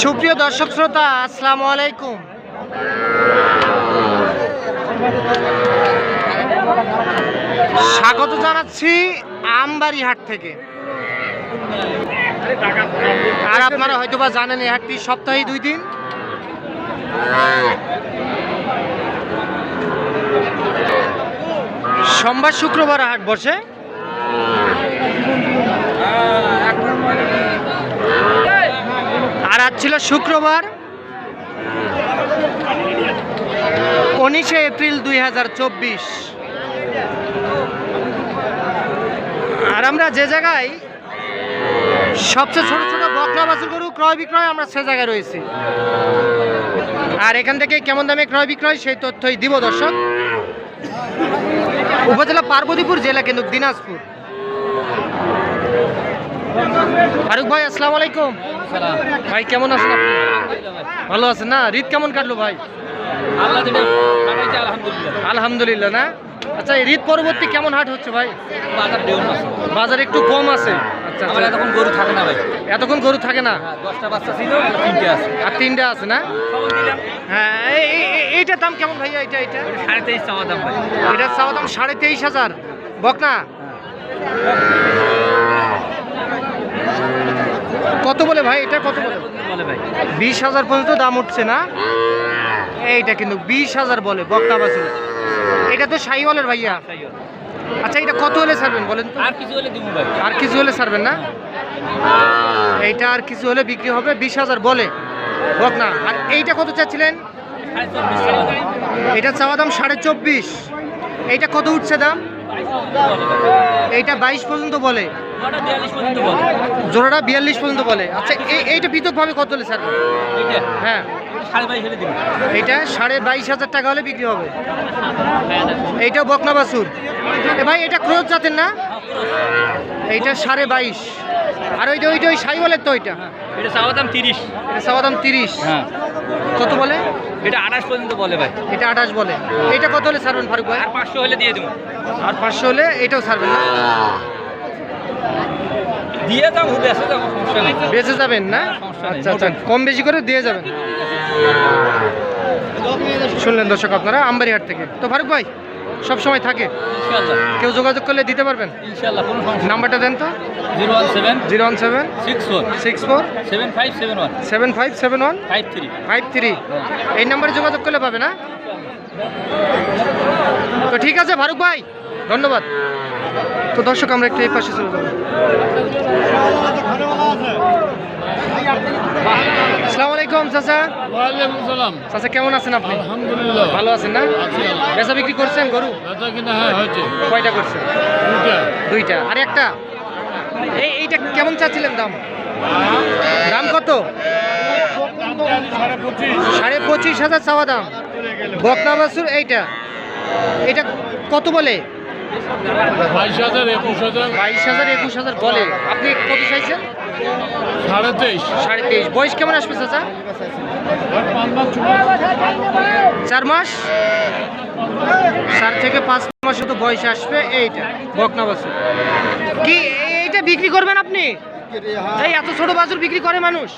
সুপ্রিয় দর্শক শ্রোতা, আসসালামু আলাইকুম। স্বাগত জানাচ্ছি আমবাড়ি হাট থেকে। আর আপনারা হয়তো বা জানেন, এই হাটটি সপ্তাহে দুই দিন। সোমবার শুক্রবার হাট বসে। আর আজ ছিল শুক্রবার, উনিশে এপ্রিল দুই হাজার চব্বিশ। আর আমরা যে জায়গায় সবচেয়ে ছোট ছোট বকনা বাছুর গরু ক্রয় বিক্রয় আমরা সে জায়গায় রয়েছি। আর এখান থেকে কেমন দামে ক্রয় বিক্রয় সেই তথ্যই দিব দর্শক। উপজেলা পার্বতীপুর, জেলা কিন্তু দিনাজপুর। ফারুক ভাই আসসালামু আলাইকুম। ভাই কেমন আছেন আপনি? ভালো আছেন না? রিত কেমন কাটলো ভাই? আলহামদুলিল্লাহ না? আচ্ছা এই রিত পরবর্তী কেমন হাট হচ্ছে ভাই? বাজার একটু কম আছে। আচ্ছা আচ্ছা। এতক্ষণ গরু থাকে না ভাই। এতক্ষণ গরু থাকে না? হ্যাঁ, দশটা বাচ্চা ছিল তিনটে আছে। আর তিনটা আছে না? হ্যাঁ এই- এই- এই- এইটার দাম কেমন ভাইয়া? এটা এটা সাড়ে তেইশ চাওয়া দাম ভাই। এটার চাওয়া দাম সাড়ে তেইশ হাজার। বকনা? কত বলে ভাই? এটা কত বলে? ভাই। বিশ হাজার পর্যন্ত দাম উঠছে না? এইটা কিন্তু বিশ হাজার বলে বক্তা বাসু এটা তো শাহিওয়ালের ভাইয়া। আচ্ছা এটা কত হলে ছাড়বেন বলেন তো? আর কিছু হলে ভাই। আর কিছু হলে ছাড়বেন না? এইটা আর কিছু হলে বিক্রি হবে বিশ হাজার বলে। বক না আর এইটা কত চাচ্ছিলেন? এটা চাওয়া দাম সাড়ে চব্বিশ। এইটা কত উঠছে দাম? এইটা বাইশ পর্যন্ত বলে। জোড়াটা বিয়াল্লিশ পর্যন্ত বলে। আচ্ছা এই- এইটা পৃথকভাবে কত হলে স্যার হ্যাঁ। এইটা সাড়ে বাইশ হাজার টাকা হলে বিক্রি হবে। এইটা বকনা বাছুর। এ ভাই এটা ক্রোজ জাতের না? এইটা সাড়ে বাইশ। আর ওইটা ওইটা ওই সাইওয়ালের তো ওইটা? এটা চাওয়া দাম তিরিশ। এটা চাওয়া দাম তিরিশ। হ্যাঁ। কত বলে? এটা আঠাশ পর্যন্ত বলে ভাই। এটা আঠাশ বলে। এইটা কত হলে ছাড়বেন ফারুক ভাই? আর পাঁচশো হলে দিয়ে দেবো। আর পাঁচশো হলে এটাও ছাড়বেন না? দিয়ে দাম সমস্যা নেই। বেঁচে যাবেন না? আচ্ছা আচ্ছা কম বেশি করে দিয়ে যাবেন। শুনলেন দর্শক আপনারা আমবাড়িহাট থেকে। তো ফারুক ভাই সব সময় থাকে। কেউ যোগাযোগ করলে দিতে পারবেন? নাম্বারটা দেন তো। Zero one seven zero one seven six four six four seven five seven one seven five seven one five three. Five three. এই নাম্বারে যোগাযোগ করলে পাবে না? তো ঠিক আছে ফারুক ভাই ধন্যবাদ। তো দর্শক আমরা একটু এই পাশে চলে যাব। আসসালামু আলাইকুম চাচা। সালাম। চাচা কেমন আছেন আপনি? আলহামদুলিল্লাহ। ভালো আছেন না? বেচা বিক্রি করছেন গরু? বেচা কিনা হ্যাঁ হয়েছে। কয়টা করছেন দুইটা। দুইটা। আর একটা? এই এইটা কেমন চাচ্ছিলেন দাম? দাম কত? সাড়ে পঁচিশ হাজার চাওয়া দাম। বকনা বাছুর এইটা। এটা কত বলে? বাইশ হাজার একুশ হাজার। বাইশ হাজার একুশ হাজার বলে। আপনি কত চাইছেন? সাড়ে তেইশ। সাড়ে তেইশ। বয়স কেমন আসবে চাচা। চার মাস? চার থেকে পাঁচ মাস তো বয়স আসবে। এইটা বকনা বাছুর। কি এইটা বিক্রি করবেন আপনি? এই এত ছোট বাছুর বিক্রি করে মানুষ।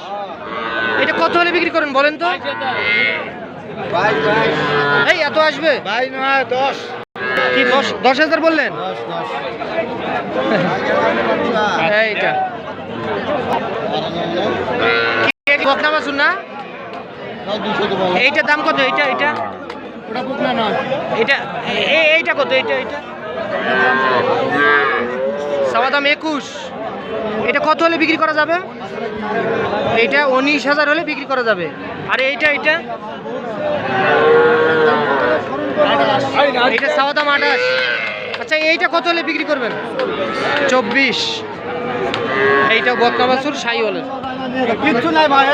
এটা কত হলে বিক্রি করেন বলেন তো? এই এত আসবে? ভাই নয় দশ। কি, দশ দশ হাজার বললেন? এইটা। বকনা বাছুর না? দাম কত? এইটা এইটা? ওটা বুকনা এইটা কত? এইটা এইটা? সাওয়া দাম একুশ। এটা কত হলে বিক্রি করা যাবে? এইটা উনিশ হাজার হলে বিক্রি করা যাবে। আর এইটা এইটা? এইটা সাওয়া দাম আঠাশ। আচ্ছা এইটা কত হলে বিক্রি করবেন? চব্বিশ। এইটা বকনা বাছুর সাই হলে কিচ্ছু নাই ভাই।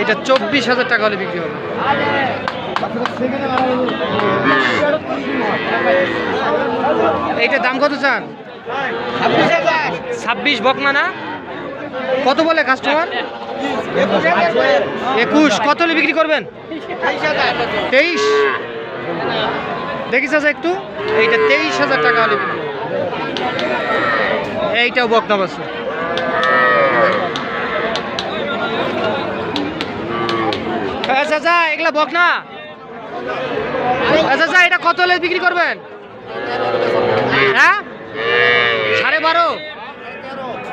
এইটা চব্বিশ হাজার টাকা হলে বিক্রি হবে। এইটা দাম কত চান? ছাব্বিশ বকনা না? কত বলে কাস্টমার একুশ। কত হলে বিক্রি করবেন? তেইশ। দেখিস আছে একটু। এইটা তেইশ হাজার টাকা হলে। এইটাও বকনা বাসু আচ্ছা এগুলা বক না আচ্ছা আচ্ছা এটা কত হলে বিক্রি করবেন? হ্যাঁ? সাড়ে বারো?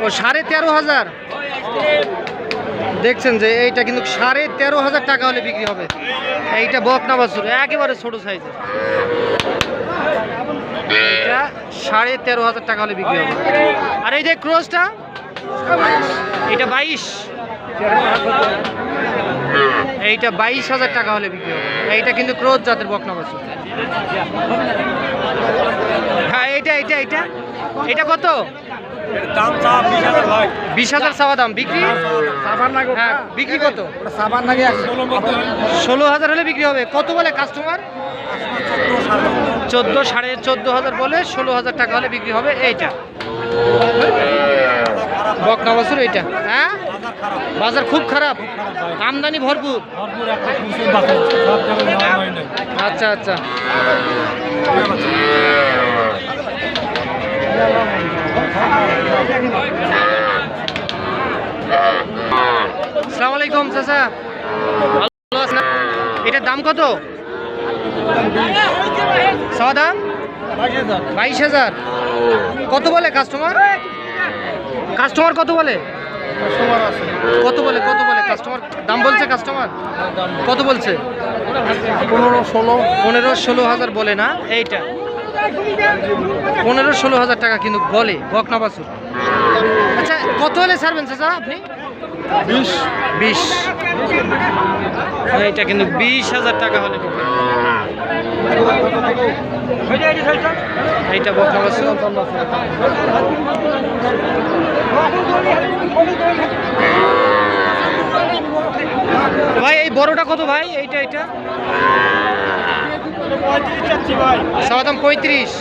ও, সাড়ে তেরো হাজার। দেখছেন যে এইটা কিন্তু সাড়ে তেরো হাজার টাকা হলে বিক্রি হবে। এইটা বকনা বাছুর, একেবারে ছোট সাইজের এটা সাড়ে তেরো হাজার টাকা হলে বিক্রি হবে। আর এই যে ক্রোসটা এটা বাইশ। এইটা বাইশ হাজার টাকা হলে বিক্রি হবে। এইটা কিন্তু ক্রোজ জাতের বকনা বাছুর। হ্যাঁ এইটা এইটা এইটা। এটা কত? বিশ হাজার ভাই। বিশ হাজার চাওয়া দাম বিক্রি? হ্যাঁ বিক্রি কত? ষোলো হাজার হলে বিক্রি হবে। কত বলে কাস্টমার চোদ্দ সাড়ে চোদ্দ হাজার বলে ষোলো হাজার টাকা হলে বিক্রি হবে এইটা। বকনা বছর এইটা। হ্যাঁ? বাজার খুব খারাপ। আমদানি ভরপুর। আচ্ছা আচ্ছা। আসসালামু আলাইকুম, চাচা। ভালো এটার দাম কত? দাম? বাইশ হাজার। কত বলে কাস্টমার? কাস্টমার কত বলে? কত বলে কত বলে? কাস্টমার দাম বলছে কাস্টমার? কত বলছে? পনেরো, ষোলো। পনেরো, ষোলো হাজার বলে না? এইটা। পনেরো ষোলো হাজার টাকা কিন্তু বলে বকনা বাছুর। আচ্ছা কত হলে ছাড়বেন চাচা আপনি? বিশ। বিশ। এইটা কিন্তু বিশ হাজার টাকা হলে। এইটা বকনা বাছুর। ভাই এই বড়টা কত ভাই? এইটা এইটা? চাওয়া দাম পঁয়ত্রিশ।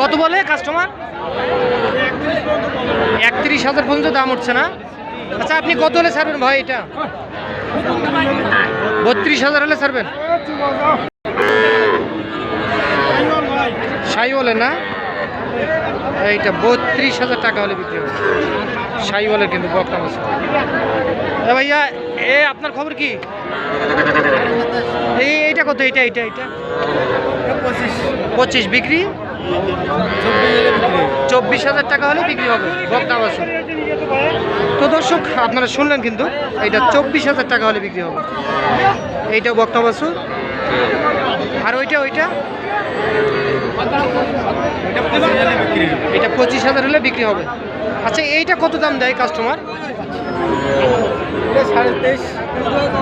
কত বলে কাস্টমার একত্রিশ হাজার পর্যন্ত দাম উঠছে না? আচ্ছা আপনি কত হলে ছাড়বেন ভাই এটা? বত্রিশ হাজার হলে ছাড়বেন? সাই বলে না? এইটা বত্রিশ হাজার টাকা হলে বিক্রি হবে। সাই বলে কিন্তু বকটা মাছ। এ ভাইয়া এ আপনার খবর কি? এই এইটা কত? এইটা এইটা এইটা? পঁচিশ। বিক্রি? চব্বিশ হাজার টাকা হলে বিক্রি হবে বকনা বাছুর তো দর্শক আপনারা শুনলেন কিন্তু এইটা চব্বিশ হাজার টাকা হলে বিক্রি হবে। এইটা বকনা বাছুর আর ওইটা ওইটা? এটা পঁচিশ হাজার হলে বিক্রি হবে। আচ্ছা এইটা কত দাম দেয় কাস্টমার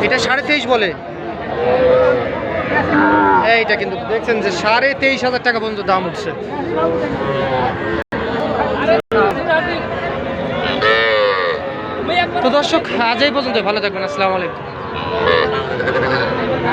এটা সাড়ে তেইশ বলে। এইটা কিন্তু দেখছেন যে সাড়ে তেইশ হাজার টাকা পর্যন্ত দাম উঠছে। তো দর্শক, আজ এই পর্যন্ত ভালো থাকবেন। আসসালামু আলাইকুম।